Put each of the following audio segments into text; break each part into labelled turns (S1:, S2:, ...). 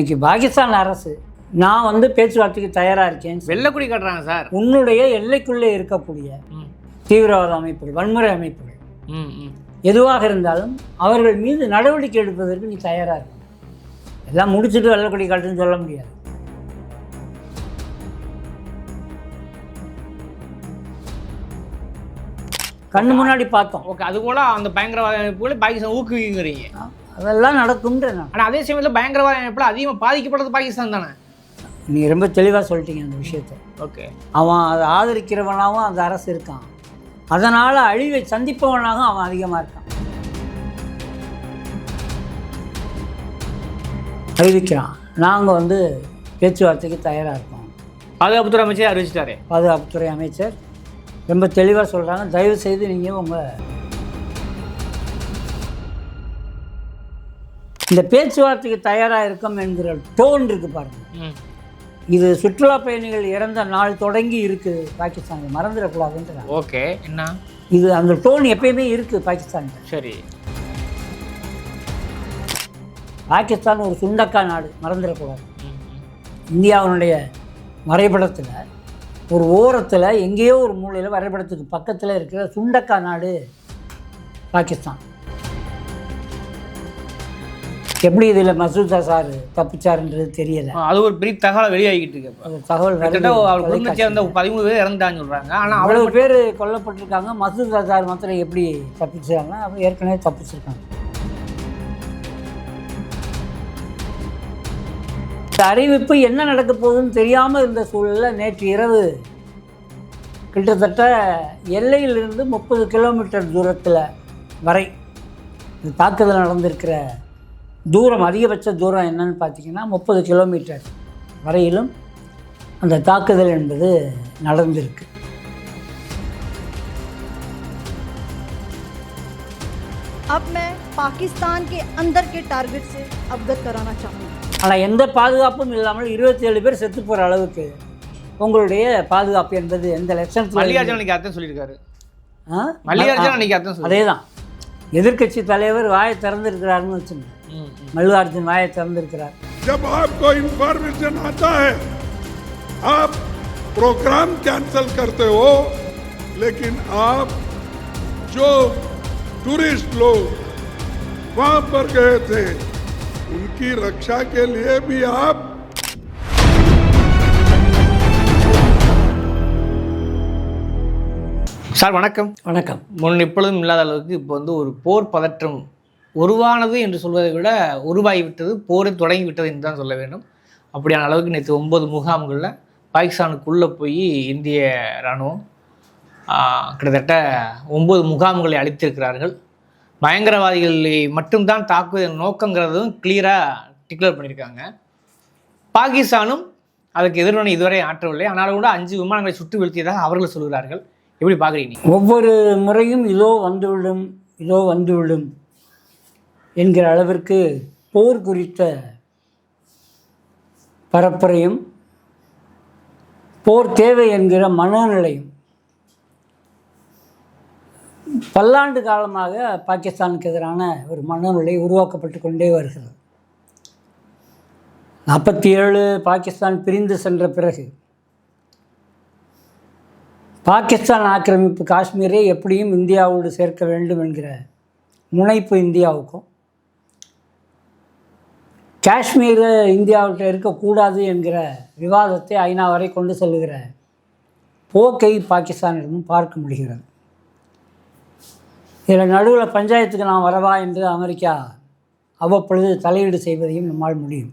S1: இன்னைக்கு பாகிஸ்தான் அரசு நான் வந்து பேச்சுவார்த்தைக்கு தயாராக இருக்கேன்
S2: வெள்ளக்குடி கட்டுறாங்க சார்.
S1: உன்னுடைய எல்லைக்குள்ளே இருக்கக்கூடிய தீவிரவாத அமைப்புகள் வன்முறை அமைப்புகள் எதுவாக இருந்தாலும் அவர்கள் மீது நடவடிக்கை எடுப்பதற்கு நீ தயாராக இருக்க எல்லாம் முடிச்சுட்டு வெள்ளக்கொடி காட்டுன்னு சொல்ல முடியாது. கண்ணு முன்னாடி பார்த்தோம்.
S2: ஓகே அது போல அந்த பயங்கரவாத அமைப்புகளை பாகிஸ்தான் ஊக்குவிக்கிறீங்க.
S1: அதெல்லாம் நடக்கும்ன்ற நான்.
S2: ஆனால் அதே சமயத்தில் பயங்கரவாத அமைப்பில் அதிகமாக பாதிக்கப்படுறது பாகிஸ்தான் தானே?
S1: நீ ரொம்ப தெளிவாக சொல்லிட்டீங்க அந்த விஷயத்தை.
S2: ஓகே.
S1: அவன் அதை ஆதரிக்கிறவனாகவும் அந்த அரசு இருக்கான். அதனால் அழிவை சந்திப்பவனாகவும் அவன் அதிகமாக இருக்கான். அறிவிக்கிறான். நாங்கள் வந்து பேச்சுவார்த்தைக்கு தயாராக இருக்கோம்.
S2: பாதுகாப்புத்துறை அமைச்சர் அறிவிச்சிட்டாரு.
S1: பாதுகாப்புத்துறை அமைச்சர் ரொம்ப தெளிவாக சொல்கிறாங்க தயவு செய்து நீங்கள் உங்கள் இந்த பேச்சுவார்த்தைக்கு தயாராக இருக்கோம் என்கிற டோன் இருக்கு பாருங்க.
S2: ம்.
S1: இது சுற்றுலா பயணிகள் இறந்த நாள் தொடங்கி இருக்குது பாகிஸ்தானில். மறந்துடக்கூடாதுன்றாங்க.
S2: ஓகே என்ன?
S1: இது அந்த டோன் எப்பயுமே இருக்குது பாகிஸ்தானில்.
S2: சரி.
S1: பாகிஸ்தான் ஒரு சுண்டக்கா நாடு மறந்துடக்கூடாது. இந்தியாவினுடைய வரைபடத்தில் ஒரு ஓரத்தில் எங்கேயோ ஒரு மூலையில் வரைபடத்துக்கு பக்கத்தில் இருக்கிற சுண்டக்கா நாடு பாகிஸ்தான். எப்படி இதில் மசூத் அசார் தப்பிச்சாருன்றது தெரியலை.
S2: அது ஒரு பெரிய தகவல் வெளியாகிட்டு இருக்கு
S1: தகவல்.
S2: அவர் குடும்பத்தை சேர்ந்த பதிமூணு பேர் இறந்துட்டான்னு சொல்றாங்க. ஆனால் அவர்
S1: அவ்வளவு பேர் கொல்லப்பட்டிருக்காங்க. மசூத் அசார் மாத்திரம் எப்படி தப்பிச்சாங்க அவங்க ஏற்கனவே தப்பிச்சிருக்காங்க. இந்த அறிவிப்பு என்ன நடக்க போகுதுன்னு தெரியாமல் இருந்த சூழலில் நேற்று இரவு கிட்டத்தட்ட எல்லையிலிருந்து முப்பது கிலோமீட்டர் தூரத்தில் வரை இந்த தாக்குதல் நடந்திருக்கிற தூரம் அதிகபட்ச தூரம் என்னன்னு பார்த்தீங்கன்னா முப்பது கிலோமீட்டர் வரையிலும் அந்த தாக்குதல் என்பது நடந்திருக்கு
S3: अब मैं पाकिस्तान के अंदर के टारगेट से अवगत कराना चाहूँगी
S1: ஆனால் எந்த பாதுகாப்பும் இல்லாமல் இருபத்தி ஏழு பேர் செத்து போகிற அளவுக்கு உங்களுடைய பாதுகாப்பு என்பது எந்த லட்சணத்தில்
S2: மல்லிகார்ஜுன் அன்னைக்கு அர்த்தம் சொல்லியிருக்காரு
S1: ஆ?
S2: மல்லிகார்ஜுன் அன்னைக்கு அர்த்தம் சொல்லி
S1: அதே தான் எதிர்க்கட்சி தலைவர் வாயை திறந்திருக்கிறாருன்னு வச்சுங்க
S2: ம் ம்.
S1: மல்லிகார்ஜுன் வாயை திறந்திருக்கிறார்
S4: जब आपको इंफॉर्मेशन आता है आप प्रोग्राम कैंसिल करते हो लेकिन आप जो टूरिस्ट लोग वहां पर गए थे उनकी रक्षा के लिए भी आप
S2: சார் வணக்கம்
S1: வணக்கம்
S2: முன் எப்பொழுதும் இல்லாத அளவுக்கு இப்போ வந்து ஒரு போர் பதற்றம் உருவானது என்று சொல்வதை விட உருவாகிவிட்டது போரை தொடங்கி விட்டது என்று தான் சொல்ல வேண்டும். அப்படியான அளவுக்கு நேற்று ஒன்பது முகாம்களில் பாகிஸ்தானுக்குள்ளே போய் இந்திய இராணுவம் கிட்டத்தட்ட ஒன்பது முகாம்களை அளித்திருக்கிறார்கள் பயங்கரவாதிகளை மட்டும்தான் தாக்குவதன் நோக்கங்கிறதும் கிளியராக டிக்ளேர் பண்ணியிருக்காங்க பாகிஸ்தானும் அதுக்கு எதிர்வினை இதுவரை ஆற்றவில்லை. ஆனாலும் கூட அஞ்சு விமானங்களை சுட்டு வீழ்த்தியதாக அவர்கள் சொல்கிறார்கள். எப்படி பார்க்குறீங்க
S1: ஒவ்வொரு முறையும் இதோ வந்துவிடும் இதோ வந்துவிடும். என்கிற அளவிற்கு போர் குறித்த பரப்புரையும் போர் தேவை என்கிற மனநிலையும் பல்லாண்டு காலமாக பாகிஸ்தானுக்கு எதிரான ஒரு மனநிலை உருவாக்கப்பட்டு கொண்டே வருகிறது. நாற்பத்தி ஏழு பாகிஸ்தான் பிரிந்து சென்ற பிறகு பாகிஸ்தான் ஆக்கிரமிப்பு காஷ்மீரை எப்படியும் இந்தியாவோடு சேர்க்க வேண்டும் என்கிற முனைப்பு இந்தியாவுக்கும் காஷ்மீர் இந்தியாவிட்ட இருக்கக்கூடாது என்கிற விவாதத்தை ஐநா வரை கொண்டு செல்கிற போக்கை பாகிஸ்தானிடமும் பார்க்க முடிகிறது. இதில் நடுவில் பஞ்சாயத்துக்கு நான் வரவா என்று அமெரிக்கா அவ்வப்பொழுது தலையீடு செய்வதையும் நம்மால் முடியும்.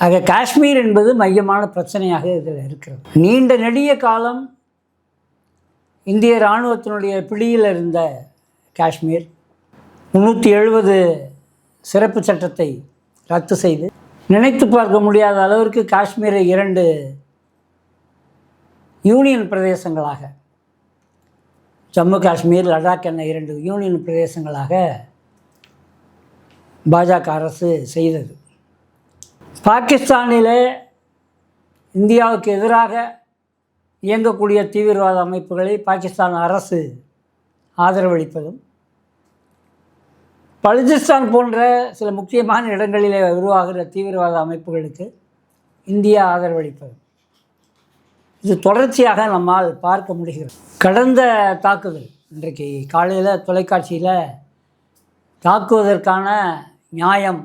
S1: ஆக காஷ்மீர் என்பது மையமான பிரச்சனையாக இதில் இருக்கிறது. நீண்ட நெடிய காலம் இந்திய இராணுவத்தினுடைய பிடியில் இருந்த காஷ்மீர். முந்நூற்றி எழுபது சிறப்பு சட்டத்தை ரத்து செய்து நினைத்து பார்க்க முடியாத அளவிற்கு காஷ்மீரை இரண்டு யூனியன் பிரதேசங்களாக ஜம்மு காஷ்மீர் லடாக் என இரண்டு யூனியன் பிரதேசங்களாக பாஜக அரசு செய்தது. பாகிஸ்தானிலே இந்தியாவுக்கு எதிராக இயங்கக்கூடிய தீவிரவாத அமைப்புகளை பாகிஸ்தான் அரசு ஆதரவளிப்பதும் பலுச்சிஸ்தான் போன்ற சில முக்கியமான இடங்களிலே உருவாகிற தீவிரவாத அமைப்புகளுக்கு இந்தியா ஆதரவளிப்பது. இது தொடர்ச்சியாக நம்மால் பார்க்க முடிகிறது. கடந்த தாக்குதல் இன்றைக்கு காலையில் தொலைக்காட்சியில் தாக்குவதற்கான நியாயம்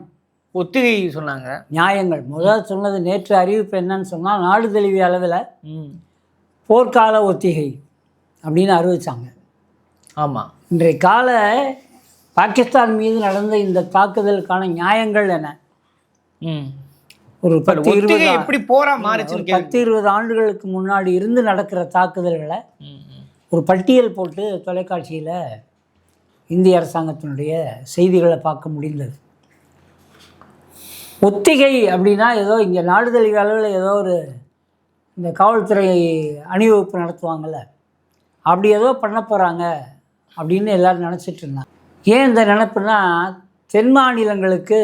S2: ஒத்திகை சொன்னாங்க.
S1: நியாயங்கள். முதல் சொன்னது நேற்று அறிவிப்பு என்னன்னு சொன்னால் நாடு தழுவிய அளவில் போர்க்கால ஒத்திகை அப்படின்னு அறிவிச்சாங்க.
S2: ஆமாம்
S1: இன்றைய கால பாகிஸ்தான் மீது நடந்த இந்த தாக்குதலுக்கான நியாயங்கள் என்ன?
S2: ம்.
S1: ஒரு பத்து இருபது
S2: எப்படி போரா கேள்வி
S1: பத்து இருபது ஆண்டுகளுக்கு முன்னாடி இருந்து நடக்கிற தாக்குதல்களை. ஒரு பட்டியல் போட்டு தொலைக்காட்சியில் இந்திய அரசாங்கத்தினுடைய செய்திகளை பார்க்க முடிந்தது. ஒத்திகை அப்படின்னா ஏதோ இங்கே நாடு தழுவிய அளவில் ஏதோ ஒரு இந்த காவல்துறை அணிவகுப்பு நடத்துவாங்கள்ல அப்படி ஏதோ பண்ண போகிறாங்க அப்படின்னு எல்லாரும் நினச்சிட்டு இருந்தாங்க. ஏன் இந்த நினப்புனா தென் மாநிலங்களுக்கு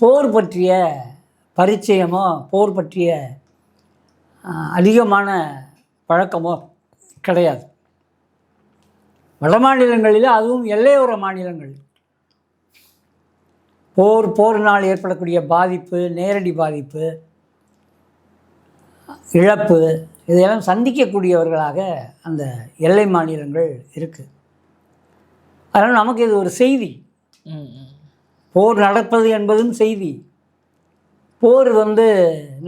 S1: போர் பற்றிய பரிச்சயமோ போர் பற்றிய அதிகமான பழக்கமோ கிடையாது. வட மாநிலங்களில் அதுவும் எல்லையோர மாநிலங்கள். போர் போரினால் ஏற்படக்கூடிய பாதிப்பு நேரடி பாதிப்பு இழப்பு இதையெல்லாம் சந்திக்கக்கூடியவர்களாக அந்த எல்லை மாநிலங்கள் இருக்குது அதனால் நமக்கு இது ஒரு செய்தி. போர் நடப்பது என்பதும் செய்தி. போர் வந்து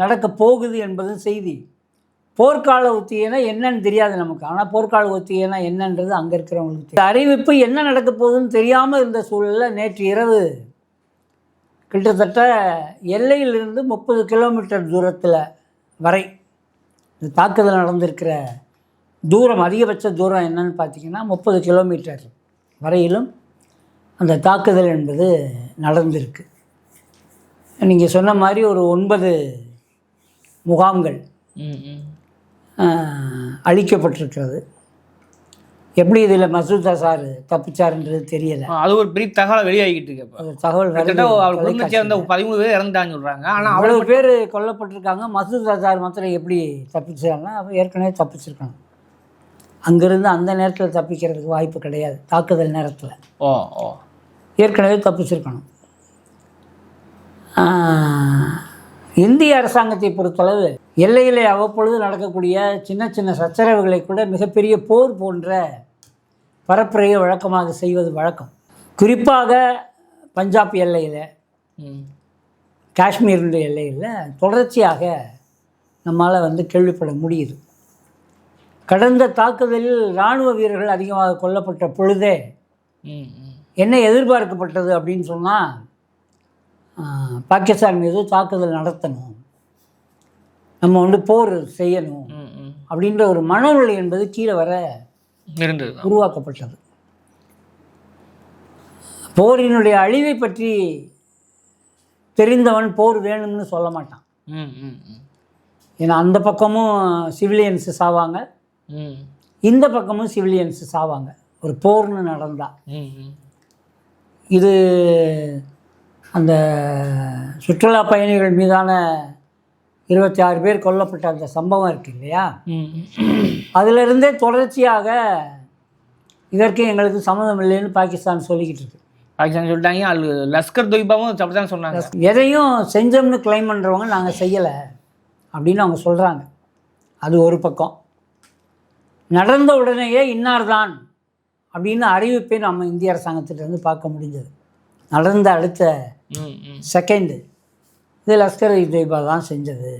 S1: நடக்க போகுது என்பதும் செய்தி. போர்க்கால ஒத்திகைனா என்னன்னு தெரியாது நமக்கு. ஆனால் போர்க்கால ஒத்திகைனா என்னன்றது அங்கே இருக்கிறவங்களுக்கு அறிவிப்பு என்ன நடக்க போகுதுன்னு தெரியாமல் இருந்த சூழலில் நேற்று இரவு கிட்டத்தட்ட எல்லையிலிருந்து முப்பது கிலோமீட்டர் தூரத்தில் வரை இந்த தாக்குதல் நடந்திருக்கிற தூரம் அதிகபட்ச தூரம் என்னன்னு பார்த்தீங்கன்னா முப்பது கிலோமீட்டர். வரையிலும் அந்த தாக்குதல் என்பது நடந்திருக்கு. நீங்கள் சொன்ன மாதிரி ஒரு ஒன்பது முகாம்கள் அழிக்கப்பட்டிருக்கிறது. எப்படி இதில் மசூத் அசார் தப்பிச்சாருன்றது தெரியல.
S2: அது ஒரு பெரிய தகவல் வெளியாகிட்டு இருக்கு
S1: தகவல்
S2: அவர் குடும்பத்தை. சேர்ந்த பதிமூணு பேர் இறந்துட்டான்னு சொல்றாங்க. ஆனா அவர்
S1: அவ்வளவு பேர் கொல்லப்பட்டிருக்காங்க. மசூத் அசார் மாத்திரம் எப்படி தப்பிச்சாங்கன்னா ஏற்கனவே தப்பிச்சிருக்காங்க. அங்கிருந்து அந்த நேரத்தில் தப்பிக்கிறதுக்கு வாய்ப்பு கிடையாது. தாக்குதல் நேரத்தில்.
S2: ஓ ஓ.
S1: ஏற்கனவே தப்பிச்சிருக்கணும். இந்திய அரசாங்கத்தை பொறுத்தளவு எல்லையிலே அவ்வப்பொழுது நடக்கக்கூடிய சின்ன சின்ன சச்சரவுகளை கூட மிகப்பெரிய போர் போன்ற பரப்புரையை வழக்கமாக செய்வது வழக்கம். குறிப்பாக பஞ்சாப் எல்லையில் காஷ்மீருடைய எல்லையில் தொடர்ச்சியாக நம்மால் வந்து கேள்விப்பட முடியுது. கடந்த தாக்குதலில் இராணுவ வீரர்கள் அதிகமாக கொல்லப்பட்ட பொழுதே என்ன எதிர்பார்க்கப்பட்டது அப்படின்னு சொன்னால் பாகிஸ்தான் மீது தாக்குதல் நடத்தணும். நம்ம வந்து போர் செய்யணும் அப்படின்ற ஒரு மனநிலை என்பது கீழே வர
S2: இருந்தது.
S1: உருவாக்கப்பட்டது. போரினுடைய அழிவை பற்றி தெரிந்தவன் போர் வேணும்னு சொல்ல மாட்டான். ஏன்னா அந்த பக்கமும் சிவிலியன்ஸு சாவாங்க. இந்த பக்கமும் சிவிலியன்ஸு சாவாங்க. ஒரு போர்னு நடந்தா.
S2: ம் ம்.
S1: இது அந்த சுற்றுலா பயணிகள் மீதான இருபத்தி ஆறு பேர் கொல்லப்பட்ட அந்த சம்பவம் இருக்கு இல்லையா. அதிலிருந்தே தொடர்ச்சியாக இதற்கு எங்களுக்கு சம்மந்தம் இல்லைன்னு பாகிஸ்தான் சொல்லிக்கிட்டு இருக்கு.
S2: பாகிஸ்தான் சொல்லிட்டாங்க அது லஷ்கர் தொய்பாவும் அப்படிதான் சொன்னாங்க.
S1: எதையும் செஞ்சோம்னு கிளைம் பண்ணுறவங்க நாங்கள் செய்யலை அப்படின்னு அவங்க சொல்கிறாங்க அது ஒரு பக்கம். நடந்த உடனேயே இன்னார் தான் அப்படின்னு அறிவிப்பை நம்ம இந்திய அரசாங்கத்திலிருந்து பார்க்க முடிஞ்சது. நடந்த அடுத்த செகண்டு இது லஷ்கர் இ தொய்பா தான் செஞ்சது.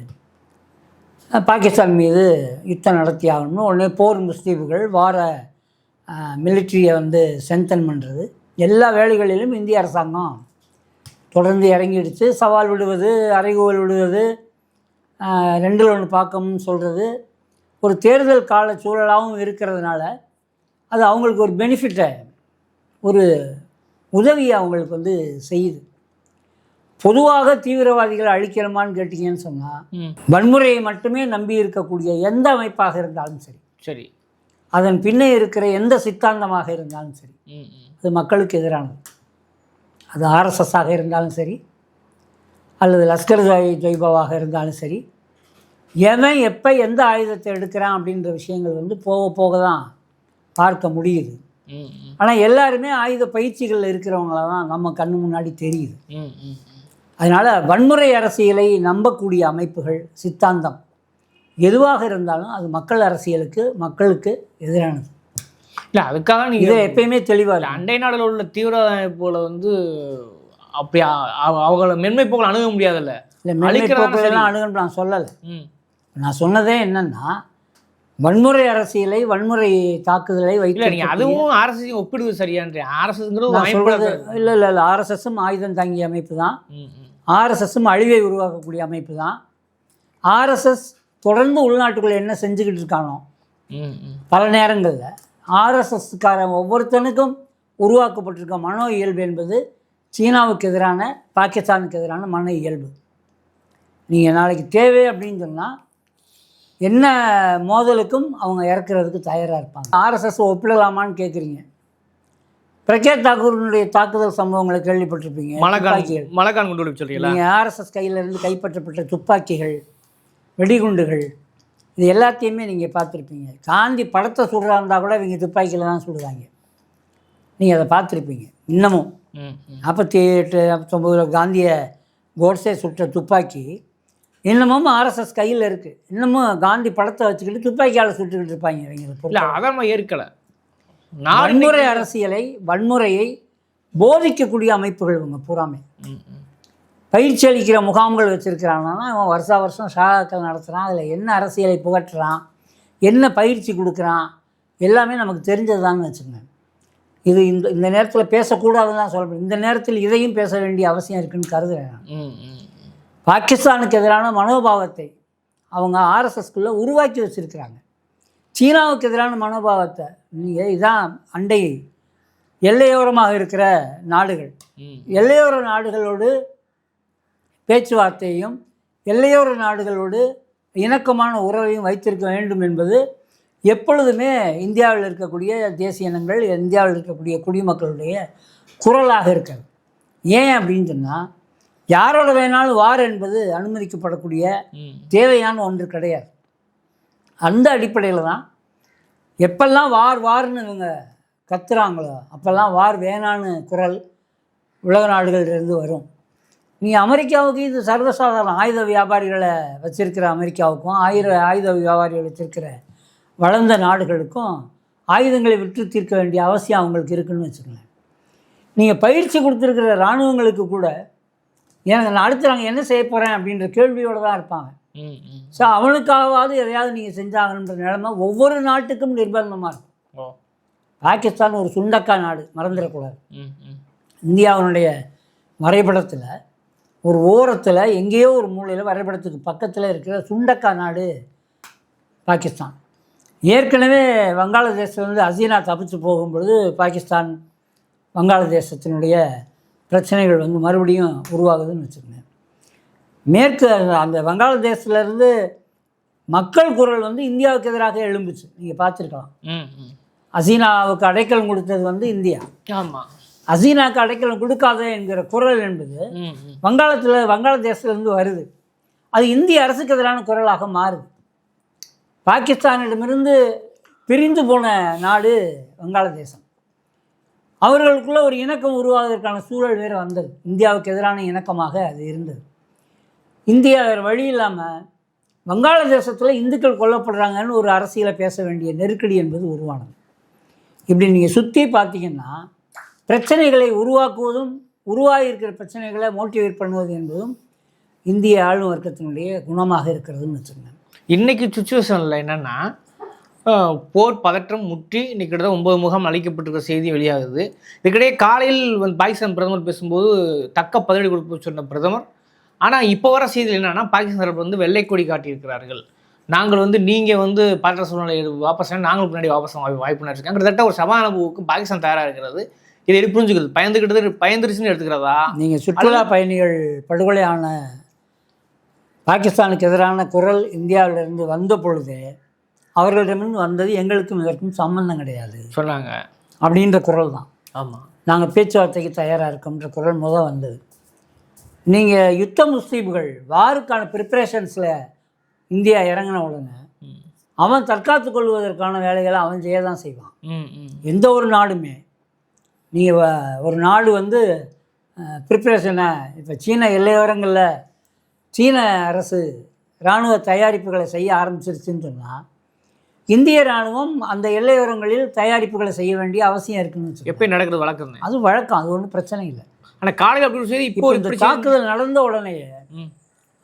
S1: பாகிஸ்தான் மீது யுத்தம் நடத்தி ஆகணும்னு உடனே போர் முஸ்லீம்கள் வார மிலிட்ரியை வந்து ஸ்ட்ரென்தன் பண்ணுறது எல்லா வேலைகளிலும் இந்திய அரசாங்கம் தொடர்ந்து இறங்கிடுச்சு. சவால் விடுவது அறைகூவல் விடுவது ரெண்டில் ஒன்று பார்க்கணும்னு சொல்கிறது ஒரு தேர்தல் கால சூழலாகவும் இருக்கிறதுனால அது அவங்களுக்கு ஒரு பெனிஃபிட்டை ஒரு உதவியை அவங்களுக்கு வந்து செய்யுது. பொதுவாக தீவிரவாதிகளை அழிக்கிறோமான்னு கேட்டிங்கன்னு சொன்னால் வன்முறையை மட்டுமே நம்பி இருக்கக்கூடிய எந்த அமைப்பாக இருந்தாலும் சரி
S2: சரி.
S1: அதன் பின்னே இருக்கிற எந்த சித்தாந்தமாக இருந்தாலும் சரி அது மக்களுக்கு எதிரானது. அது ஆர்எஸ்எஸ்ஸாக இருந்தாலும் சரி அல்லது லஷ்கர் தொய் தொய்பாவாக இருந்தாலும் சரி எவன் எப்போ எந்த ஆயுதத்தை எடுக்கிறான் அப்படின்ற விஷயங்கள் வந்து போக போக தான் பார்க்க முடியுது. ஆனால் எல்லாருமே ஆயுத பயிற்சிகள் இருக்கிறவங்கள தான் நம்ம கண்ணு முன்னாடி தெரியுது. அதனால் வன்முறை அரசியலை நம்பக்கூடிய அமைப்புகள் சித்தாந்தம். எதுவாக இருந்தாலும் அது மக்கள் அரசியலுக்கு மக்களுக்கு எதிரானது.
S2: இல்லை அதுக்காக
S1: இதை
S2: நீங்கள்
S1: எப்பயுமே தெளிவாக
S2: இல்ல, அண்டை நாடுல உள்ள தீவிரவாத அமைப்புகளை வந்து அப்படி அவங்கள மென்மை போக்கள் அணுக முடியாதுல்ல?
S1: இல்லை மென்மை அணுகன்னு நான் சொல்லலை. நான் சொன்னதே என்னன்னா வன்முறை அரசியலை வன்முறை தாக்குதலை
S2: இல்ல
S1: வைத்து
S2: நீங்க அதுவும் ஆர்எஸ்எஸ் ஒப்பிடுவது சரியான்றே. ஆர்எஸ்எஸ்ங்கிறது
S1: சொல்றது இல்லை இல்லை இல்லை. ஆர்எஸ்எஸும் ஆயுதம் தாங்கிய அமைப்பு தான் ஆர்எஸ்எஸும் அழிவை உருவாக்கக்கூடிய அமைப்பு தான் ஆர்எஸ்எஸ் தொடர்ந்து உள்நாட்டுக்குள்ள என்ன செஞ்சுக்கிட்டு இருக்கானோ பல நேரங்களில் ஆர்எஸ்எஸ்காரன் ஒவ்வொருத்தனுக்கும் உருவாக்கப்பட்டிருக்க மனோ இயல்பு என்பது சீனாவுக்கு எதிரான பாகிஸ்தானுக்கு எதிரான மன இயல்பு. நீங்கள் நாளைக்கு தேவை அப்படின்னு சொன்னால் என்ன மோதலுக்கும் அவங்க இறக்குறதுக்கு தயாராக இருப்பாங்க. ஆர்எஸ்எஸ் ஒப்பிடலாமான்னு கேட்குறீங்க பிரகேத் தாக்கூரினுடைய தாக்குதல் சம்பவங்களை கேள்விப்பட்டிருப்பீங்க.
S2: மலக்கான். மலக்கான் கொண்டு சொல்றீங்களா?
S1: நீங்கள் ஆர்எஸ்எஸ் கையிலிருந்து கைப்பற்றப்பட்ட துப்பாக்கிகள் வெடிகுண்டுகள் இது எல்லாத்தையுமே நீங்கள் பார்த்துருப்பீங்க. காந்தி படத்தை சுடுறா இருந்தால் கூட இவங்க துப்பாக்கியில் தான் சுடுறாங்க. நீங்கள் அதை பார்த்துருப்பீங்க இன்னமும். நாற்பத்தி எட்டு நாற்பத்தொம்போதில் காந்தியை கோட்ஸே சுட்ட துப்பாக்கி இன்னமும் ஆர்எஸ்எஸ் கையில் இருக்குது இன்னமும் காந்தி படத்தை வச்சுக்கிட்டு துப்பாக்கியால் சுட்டுக்கிட்டு இருப்பாங்க இவங்க
S2: இல்ல
S1: பொறுத்தவரை.
S2: அதை நம்ம ஏற்கல.
S1: வன்முறை அரசியலை வன்முறையை போதிக்கக்கூடிய அமைப்புகள் இவங்க பூராமே. பயிற்சி அளிக்கிற முகாம்கள் வச்சுருக்கிறான்னா அவன் வருஷா வருஷம் ஷாக்கள் நடத்துகிறான் அதில் என்ன அரசியலை புகட்டுறான்? என்ன பயிற்சி கொடுக்குறான்? எல்லாமே நமக்கு தெரிஞ்சதுதான்னு வச்சுக்கோங்க. இது இந்த இந்த நேரத்தில் பேசக்கூடாதுன்னு தான் சொல்ல இந்த நேரத்தில் இதையும் பேச வேண்டிய அவசியம் இருக்குன்னு
S2: ம்.
S1: பாகிஸ்தானுக்கு எதிரான மனோபாவத்தை அவங்க ஆர்எஸ்எஸ்குள்ளே உருவாக்கி வச்சுருக்கிறாங்க. சீனாவுக்கு எதிரான மனோபாவத்தை நீங்கள் இதான் அண்டை எல்லையோரமாக இருக்கிற நாடுகள். எல்லையோர நாடுகளோடு பேச்சுவார்த்தையையும் எல்லையோர நாடுகளோடு இணக்கமான உறவையும் வைத்திருக்க வேண்டும் என்பது எப்பொழுதுமே இந்தியாவில் இருக்கக்கூடிய தேசிய இனங்கள் இந்தியாவில் இருக்கக்கூடிய குடிமக்களுடைய குரலாக இருக்கிறது. ஏன் அப்படின்னு சொன்னால் யாரோட வேணாலும் வார் என்பது அனுமதிக்கப்படக்கூடிய தேவையான ஒன்று கிடையாது. அந்த அடிப்படையில் தான் எப்பெல்லாம் வார் வார்னு இவங்க கத்துறாங்களோ அப்போல்லாம் வார் வேணான்னு குரல் உலக நாடுகளிலிருந்து வரும். நீ அமெரிக்காவுக்கு இது சர்வசாதாரணம் ஆயுத வியாபாரிகளை வச்சிருக்கிற அமெரிக்காவுக்கும் ஆயுத ஆயுத வியாபாரிகள் வச்சிருக்கிற வளர்ந்த நாடுகளுக்கும் ஆயுதங்களை விற்று தீர்க்க வேண்டிய அவசியம் அவங்களுக்கு இருக்குன்னு வச்சுக்கோங்களேன். நீங்கள் பயிற்சி கொடுத்துருக்கிற இராணுவங்களுக்கு கூட நான் அடுத்து நாங்கள் என்ன செய்ய போகிறேன் அப்படின்ற கேள்வியோடு தான் இருப்பாங்க. ஸோ அவனுக்காவது எதையாவது நீங்கள் செஞ்சாகணுன்ற நிலைமை ஒவ்வொரு நாட்டுக்கும் நிர்பந்தமாக இருக்கும். பாகிஸ்தான் ஒரு சுண்டக்கா நாடு மறந்துடக்கூடாது. இந்தியாவினுடைய வரைபடத்தில் ஒரு ஓரத்தில் எங்கேயோ ஒரு மூலையில் வரைபடத்துக்கு பக்கத்தில் இருக்கிற சுண்டக்கா நாடு பாகிஸ்தான். ஏற்கனவே வங்காளதேசத்துலேருந்து ஹசீனா தப்பிச்சு போகும்பொழுது பாகிஸ்தான் வங்காளதேசத்தினுடைய பிரச்சனைகள் வந்து மறுபடியும் உருவாகுதுன்னு வச்சுக்கோங்க. மேற்கு அந்த வங்காளதேசத்துலேருந்து மக்கள் குரல் வந்து இந்தியாவுக்கு எதிராக எழும்புச்சு. நீங்கள் பார்த்துருக்கலாம். ஹசீனாவுக்கு அடைக்கலம் கொடுத்தது வந்து இந்தியா.
S2: ஆமாம்
S1: ஹசீனாக்கு அடைக்கலம் கொடுக்காத என்கிற குரல் என்பது வங்காளத்தில் வங்காளதேசத்துலேருந்து வருது. அது இந்திய அரசுக்கு எதிரான குரலாக மாறுது. பாகிஸ்தானிடமிருந்து பிரிந்து போன நாடு வங்காளதேசம் அவர்களுக்குள்ள ஒரு இணக்கம் உருவாவதற்கான சூழல் வேறு வந்தது. இந்தியாவுக்கு எதிரான இணக்கமாக அது இருந்தது. இந்தியா வேறு வழி இல்லாமல் வங்காளதேசத்தில் இந்துக்கள் கொல்லப்படுறாங்கன்னு ஒரு அரசியலை பேச வேண்டிய நெருக்கடி என்பது உருவானது. இப்படி நீங்கள் சுற்றி பார்த்தீங்கன்னா பிரச்சனைகளை உருவாக்குவதும் உருவாகியிருக்கிற பிரச்சனைகளை மோட்டிவேட் பண்ணுவது என்பதும் இந்திய ஆளும் வர்க்கத்தினுடைய குணமாக இருக்கிறதுன்னு வச்சுருந்தேன்
S2: இன்றைக்கி சுச்சுவேஷனில் என்னன்னா போர் பதற்றம் முற்றி இன்னைக்கு கிட்டத்தட்ட ஒன்பது முகாம் அளிக்கப்பட்டிருக்க செய்தி வெளியாகுது. இதுக்கிடையே காலையில் வந்து பாகிஸ்தான் பிரதமர் பேசும்போது தக்க பதிலடி கொடுக்க சொன்ன பிரதமர். ஆனால் இப்போ வர செய்தியில் என்னன்னா பாகிஸ்தான் தரப்பு வந்து வெள்ளை கொடி காட்டியிருக்கிறார்கள். நாங்கள் வந்து நீங்கள் வந்து பதற்ற சூழ்நிலை வாபஸ் வாங்க, நாங்களும் பின்னாடி வாபஸ் வாய்ப்பு இருக்காங்க கிட்டத்தட்ட ஒரு சபா அனுபவக்கும் பாகிஸ்தான் தயாராக இருக்கிறது. இதை எப்படி புரிஞ்சுக்கிறது? பயந்துக்கிட்டது பயந்துருச்சுன்னு எடுத்துக்கிறதா?
S1: நீங்கள் சுற்றுலா பயணிகள் படுகொலையான பாகிஸ்தானுக்கு எதிரான குரல் இந்தியாவிலிருந்து வந்த பொழுது அவர்களிடமிருந்து வந்தது எங்களுக்கும் இதற்கும் சம்பந்தம் கிடையாது.
S2: சொன்னாங்க.
S1: அப்படின்ற குரல் தான்.
S2: ஆமாம்
S1: நாங்கள் பேச்சுவார்த்தைக்கு தயாராக இருக்கோம்ன்ற குரல் முத வந்தது. நீங்கள் யுத்த முஸ்லீம்கள் வாருக்கான ப்ரிப்பரேஷன்ஸில் இந்தியா இறங்கின உடனே அவன் தற்காத்து கொள்வதற்கான வேலைகளை அவன் செய்ய தான் செய்வான். எந்த ஒரு நாடுமே. நீங்கள் ஒரு நாடு வந்து ப்ரிப்பரேஷனை இப்போ சீன எல்லையோரங்களில் சீன அரசு இராணுவ தயாரிப்புகளை செய்ய ஆரம்பிச்சிருச்சுன்னு சொன்னால் இந்திய இராணுவம் அந்த எல்லையோரங்களில் தயாரிப்புகளை செய்ய வேண்டிய அவசியம் இருக்குன்னு.
S2: எப்பயும் நடக்கிறது வழக்கம்
S1: அது வழக்கம் அது ஒன்றும் பிரச்சனை இல்லை.
S2: ஆனா காலையில் அப்படி சரி இப்போ
S1: இந்த தாக்குதல் நடந்த உடனே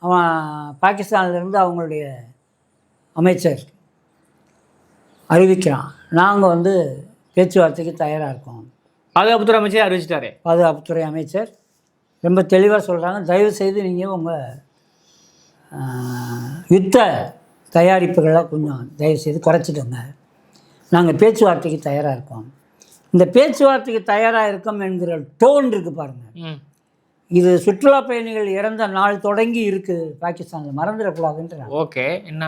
S1: அவன் பாகிஸ்தான்ல இருந்து அவங்களுடைய அமைச்சர் அறிவிக்கிறான். நாங்கள் வந்து பேச்சுவார்த்தைக்கு தயாராக இருக்கோம்.
S2: பாதுகாப்புத்துறை அமைச்சர் அறிவிச்சிட்டாரே.
S1: பாதுகாப்புத்துறை அமைச்சர் ரொம்ப தெளிவாக சொல்கிறாங்க தயவு செய்து நீங்கள் உங்கள் யுத்த தயாரிப்புகளை கொஞ்சம் தயவு செய்து குறைச்சிடுங்க நாங்கள் பேச்சுவார்த்தைக்கு தயாராக இருக்கோம். இந்த பேச்சுவார்த்தைக்கு தயாராக இருக்கோம் என்கிற டோன் இருக்குது பாருங்கள் இது சுற்றுலா பயணிகள் இறந்த நாள் தொடங்கி இருக்குது பாகிஸ்தானில். மறந்துடக்கூடாதுன்றாங்க.
S2: ஓகே. என்ன?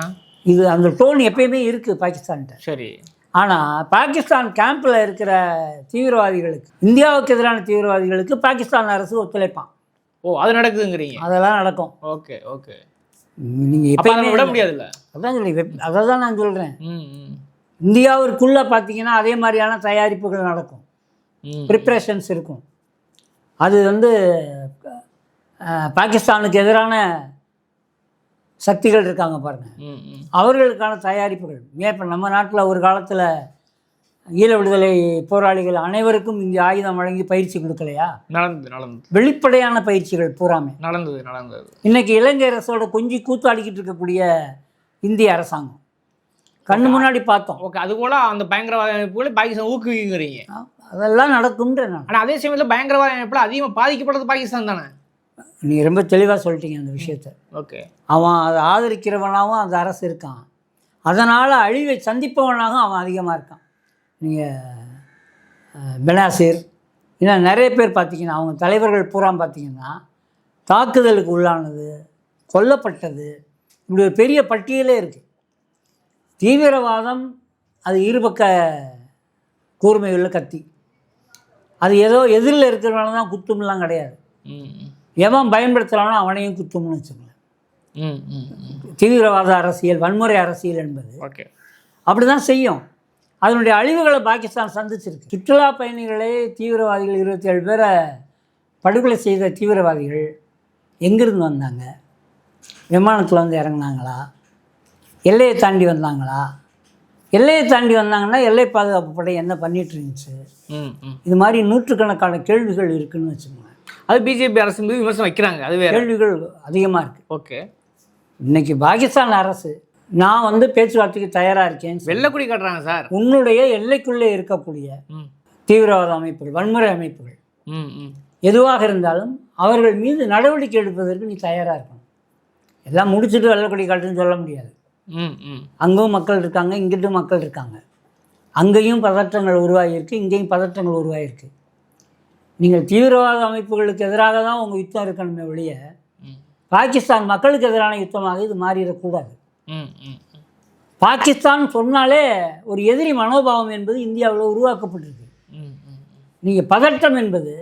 S1: இது அந்த டோன் எப்பயுமே இருக்குது பாகிஸ்தான்கிட்ட.
S2: சரி.
S1: ஆனால் பாகிஸ்தான் கேம்பில் இருக்கிற தீவிரவாதிகளுக்கு இந்தியாவுக்கு எதிரான தீவிரவாதிகளுக்கு பாகிஸ்தான் அரசு ஒத்துழைப்பான்.
S2: ஓ அது நடக்குதுங்கிறீங்க.
S1: அதெல்லாம் நடக்கும்.
S2: Okay okay.
S1: நீங்கள் எப்பயுமே
S2: விட முடியாதுல்ல?
S1: அதான் சொல்லி அதை தான் நான் சொல்கிறேன் இந்தியாவிற்குள்ளே பார்த்தீங்கன்னா அதே மாதிரியான தயாரிப்புகள் நடக்கும். ப்ரிப்ரேஷன்ஸ் இருக்கும். அது வந்து பாகிஸ்தானுக்கு எதிரான சக்திகள் இருக்காங்க பாருங்கள் அவர்களுக்கான தயாரிப்புகள். ஏன் இப்போ நம்ம நாட்டில் ஒரு காலத்தில் ஈழ விடுதலை போராளிகள் அனைவருக்கும் இங்கே ஆயுதம் வழங்கி பயிற்சி கொடுக்கலையா?
S2: நடந்தது நடந்தது
S1: வெளிப்படையான பயிற்சிகள் பூராமே.
S2: நடந்தது நடந்தது
S1: இன்னைக்கு இலங்கை அரசோட கொஞ்சி கூத்தாடிக்கிட்டு இருக்கக்கூடிய இந்திய அரசாங்கம். கண்ணு முன்னாடி பார்த்தோம்.
S2: ஓகே அது போல அந்த பயங்கரவாத அமைப்புகளை பாகிஸ்தான் ஊக்குவிங்கிறீங்க
S1: அதெல்லாம் நடக்கும்ன்ற நான்.
S2: ஆனா அதே சமயத்தில் பயங்கரவாத அமைப்புல அதிகமாக பாதிக்கப்படுறது பாகிஸ்தான் தானே?
S1: நீங்கள் ரொம்ப தெளிவாக சொல்லிட்டீங்க அந்த விஷயத்த.
S2: ஓகே.
S1: அவன் அதை ஆதரிக்கிறவனாகவும் அந்த அரசு இருக்கான். அதனால் அழிவை சந்திப்பவனாகவும் அவன் அதிகமாக இருக்கான். நீங்கள் பெனாசிர் இன்னும் நிறைய பேர் பார்த்தீங்கன்னா அவங்க தலைவர்கள் பூரா பார்த்தீங்கன்னா தாக்குதலுக்கு உள்ளானது கொல்லப்பட்டது இப்படி ஒரு பெரிய பட்டியலே இருக்குது தீவிரவாதம் அது இருபக்க கூர்மையுள்ள கத்தி. அது ஏதோ எதிரில் இருக்கிறவனால தான் குத்தும்லாம் கிடையாது. எவன் பயன்படுத்துகிறானோ அவனையும் குத்தும்னு
S2: ம்.
S1: தீவிரவாத அரசியல் வன்முறை அரசியல் என்பது
S2: ஓகே.
S1: அப்படி தான் செய்யும். அதனுடைய அழிவுகளை பாகிஸ்தான் சந்திச்சிருக்கு. சுற்றுலா பயணிகளே தீவிரவாதிகள் இருபத்தி ஏழு பேரை படுகொலை செய்த தீவிரவாதிகள் எங்கிருந்து வந்தாங்க? விமானத்தில் வந்து இறங்குனாங்களா? எல்லையை தாண்டி வந்தாங்களா? எல்லையை தாண்டி வந்தாங்கன்னா எல்லை பாதுகாப்பு படை என்ன பண்ணிட்டு இருந்துச்சு? இது மாதிரி நூற்றுக்கணக்கான கேள்விகள் இருக்குன்னு வச்சுக்கோங்க.
S2: அது பிஜேபி அரசு மீது விமர்சனம் வைக்கிறாங்க அது
S1: கேள்விகள் அதிகமாக இருக்குது
S2: ஓகே.
S1: இன்னைக்கு பாகிஸ்தான் அரசு நான் வந்து பேச்சுவார்த்தைக்கு தயாராக இருக்கேன்
S2: வெள்ளக்குடி காட்டுறாங்க சார்.
S1: உன்னுடைய எல்லைக்குள்ளே இருக்கக்கூடிய தீவிரவாத அமைப்புகள் வன்முறை அமைப்புகள். எதுவாக இருந்தாலும் அவர்கள் மீது நடவடிக்கை எடுப்பதற்கு நீ தயாராக இருக்கணும். எல்லாம் முடிச்சுட்டு வெள்ளக்கொடி காட்டுன்னு சொல்ல முடியாது. அங்கும் மக்கள் இருக்காங்க இங்கிட்டும் மக்கள் இருக்காங்க. அங்கேயும் பதற்றங்கள் உருவாகியிருக்கு இங்கேயும் பதற்றங்கள் உருவாகியிருக்கு. நீங்கள் தீவிரவாத அமைப்புகளுக்கு எதிராக தான் உங்கள் யுத்தம் இருக்கணுமே ஒழிய பாகிஸ்தான் மக்களுக்கு எதிரான யுத்தமாக இது மாறிடக்கூடாது. பாகிஸ்தான் சொன்னாலே ஒரு எதிரி மனோபாவம் என்பது இந்தியாவில் உருவாக்கப்பட்டிருக்கு. நீங்கள் பதட்டம் என்பது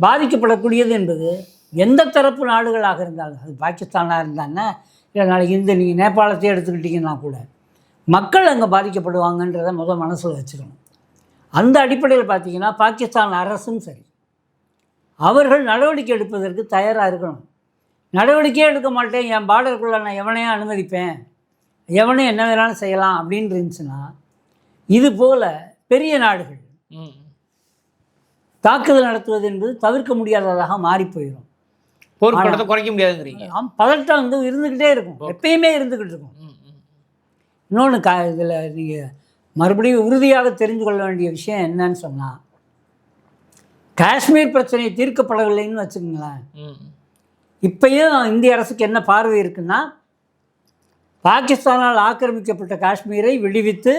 S1: பாதிக்கப்படக்கூடியது என்பது எந்த தரப்பு நாடுகளாக இருந்தாலும் அது பாகிஸ்தானாக இருந்தாங்கன்னா இல்லை நாளைக்கு இந்த நீங்கள் நேபாளத்தை எடுத்துக்கிட்டிங்கன்னா கூட மக்கள் அங்கே பாதிக்கப்படுவாங்கன்றதை முதல் மனசில் வச்சுக்கணும். அந்த அடிப்படையில் பார்த்தீங்கன்னா பாகிஸ்தான் அரசும் சரி. அவர்கள் நடவடிக்கை எடுப்பதற்கு தயாராக இருக்கணும். நடவடிக்கையே எடுக்க மாட்டேன். என் பார்டருக்குள்ளே நான் எவனையும் அனுமதிப்பேன்? எவனையும் என்ன வேணாலும் செய்யலாம் அப்படின்னு இருந்துச்சுன்னா இது போல் பெரிய நாடுகள் தாக்குதல் நடத்துவது என்பது தவிர்க்க முடியாததாக மாறி போயிடும்
S2: போர் படத்தை குறைக்க முடியாதுங்கிறீங்க.
S1: ஆம், பதட்டம் வந்து இருந்துக்கிட்டே இருக்கும். எப்பயுமே இருந்துக்கிட்டு இருக்கும். இன்னொன்று கா இதில் நீங்கள் மறுபடியும் உறுதியாக தெரிந்து கொள்ள வேண்டிய விஷயம் என்னன்னு சொன்னால் காஷ்மீர் பிரச்சனை தீர்க்கப்படவில்லைன்னு வச்சுக்கோங்களேன். இப்பயும் இந்திய அரசுக்கு என்ன பார்வை இருக்குன்னா பாகிஸ்தானால் ஆக்கிரமிக்கப்பட்ட காஷ்மீரை விடுவித்து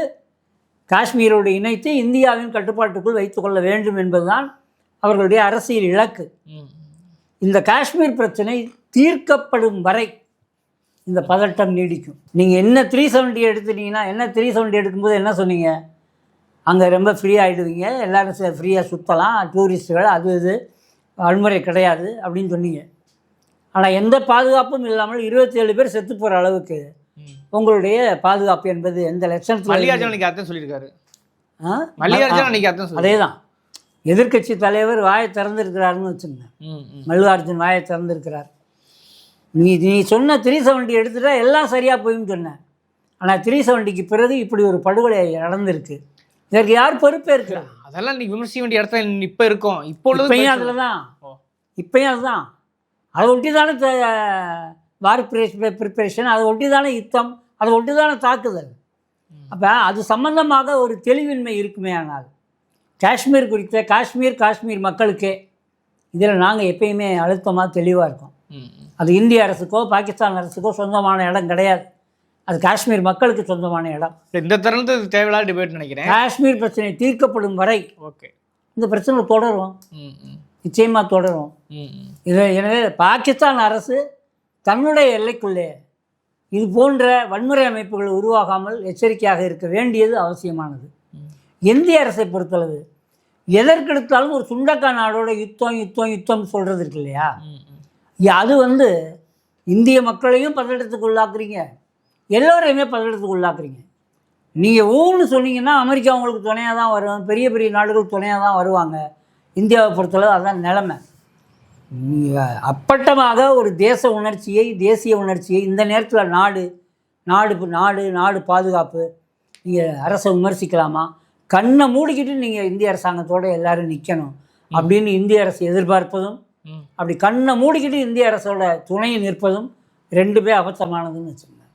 S1: காஷ்மீரோடு இணைத்து இந்தியாவின் கட்டுப்பாட்டுக்குள் வைத்துக்கொள்ள வேண்டும் என்பதுதான் அவர்களுடைய அரசியல் இலக்கு. இந்த காஷ்மீர் பிரச்சனை தீர்க்கப்படும் வரை இந்த பதட்டம் நீடிக்கும். நீங்கள் என்ன த்ரீ செவன்ட்டி எடுத்துட்டீங்கன்னா என்ன த்ரீ செவன்ட்டி எடுக்கும்போது என்ன சொன்னீங்க? அங்கே ரொம்ப ஃப்ரீ ஆகிடுவீங்க எல்லோரும் ஃப்ரீயாக சுற்றலாம் டூரிஸ்ட்டுகள் அது இது வன்முறை கிடையாது அப்படின்னு சொன்னீங்க. ஆனால் எந்த பாதுகாப்பும் இல்லாமல் இருபத்தேழு பேர் செத்து போகிற அளவுக்கு உங்களுடைய பாதுகாப்பு என்பது எந்த லட்சணத்தில்
S2: மல்லிகார்ஜுன் அர்த்தம் சொல்லியிருக்காரு? மல்லிகார்ஜுன் அர்த்தம் சொல்லி
S1: அதே தான் எதிர்க்கட்சி தலைவர் வாயை திறந்திருக்கிறாருன்னு
S2: ம்
S1: மல்லிகார்ஜுன் வாயை திறந்திருக்கிறார். நீ நீ சொன்ன த்ரீ செவன்ட்டி எடுத்துட்டா எல்லாம் சரியாக போயின்னு சொன்னேன். ஆனால் த்ரீ செவன்ட்டிக்கு பிறகு இப்படி ஒரு படுகொலை நடந்திருக்கு. இதற்கு யார் பொறுப்பேற்கிறா
S2: அதெல்லாம் நீ விமர்சிக்க வேண்டிய இடத்துல இப்ப இருக்கோம். இப்போ
S1: இப்பயும். அதில் தான். இப்பயும் அதுதான். அதை ஒட்டி தானே வார் ப்ரிப்பரேஷன் அதை ஒட்டி தானே யுத்தம் அதை ஒட்டி தானே தாக்குதல் அப்போ அது சம்பந்தமாக ஒரு தெளிவின்மை இருக்குமே ஆனால் காஷ்மீர் குறித்த காஷ்மீர் காஷ்மீர் மக்களுக்கே இதில் நாங்கள் எப்பயுமே அழுத்தமாக தெளிவாக இருக்கோம். அது இந்திய அரசுக்கோ பாகிஸ்தான் அரசுக்கோ சொந்தமான இடம் கிடையாது. அது காஷ்மீர் மக்களுக்கு சொந்தமான இடம்.
S2: இந்த தருணத்தை இது தேவையில்லாத டிபேட் நினைக்கிறேன்.
S1: காஷ்மீர் பிரச்சனை தீர்க்கப்படும் வரை
S2: ஓகே.
S1: இந்த பிரச்சனை தொடரும் நிச்சயமாக தொடரும் இது எனவே பாகிஸ்தான் அரசு தன்னுடைய எல்லைக்குள்ளே இது போன்ற வன்முறை அமைப்புகள் உருவாகாமல் எச்சரிக்கையாக இருக்க வேண்டியது அவசியமானது. இந்திய அரசை பொறுத்தளவு எதற்கெடுத்தாலும் ஒரு சுண்டக்கா நாடோட யுத்தம் யுத்தம் யுத்தம் சொல்கிறது இருக்கு இல்லையா? அது வந்து இந்திய மக்களையும் பதட்டத்துக்கு உள்ளாக்குறீங்க. எல்லோரையுமே பதட்டத்துக்கு உள்ளாக்குறீங்க. நீங்கள் ஊன்னு சொன்னீங்கன்னா அமெரிக்கா உங்களுக்கு துணையாக தான் வரும். பெரிய பெரிய நாடுகள் துணையாக தான் வருவாங்க. இந்தியாவை பொறுத்தளவு அதுதான் நிலமை. அப்பட்டமாக ஒரு தேச உணர்ச்சியை தேசிய உணர்ச்சியை இந்த நேரத்தில் நாடு நாடு நாடு நாடு பாதுகாப்பு நீங்கள் அரசை விமர்சிக்கலாமா? கண்ணை மூடிக்கிட்டு நீங்கள் இந்திய அரசாங்கத்தோட எல்லாரும் நிற்கணும் அப்படின்னு இந்திய அரசு எதிர்பார்ப்பதும் அப்படி கண்ணை மூடிக்கிட்டு இந்திய அரசோட துணையை நிற்பதும் ரெண்டுமே அபத்தமானதுன்னு வச்சுக்கோங்க.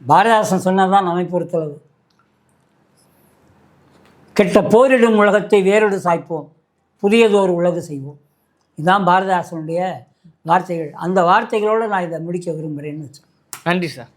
S1: பாரதாசன் சொன்னதுதான் நம்மை பொறுத்தளவு. கெட்ட போரிடும் உலகத்தை வேறொரு சாய்ப்போம் புதியதொரு உலகு செய்வோம். இதுதான் பாரதிதாசனுடைய வார்த்தைகள். அந்த வார்த்தைகளோடு நான் இதை முடிக்க விரும்புகிறேன்னு வச்சு
S2: நன்றி சார்.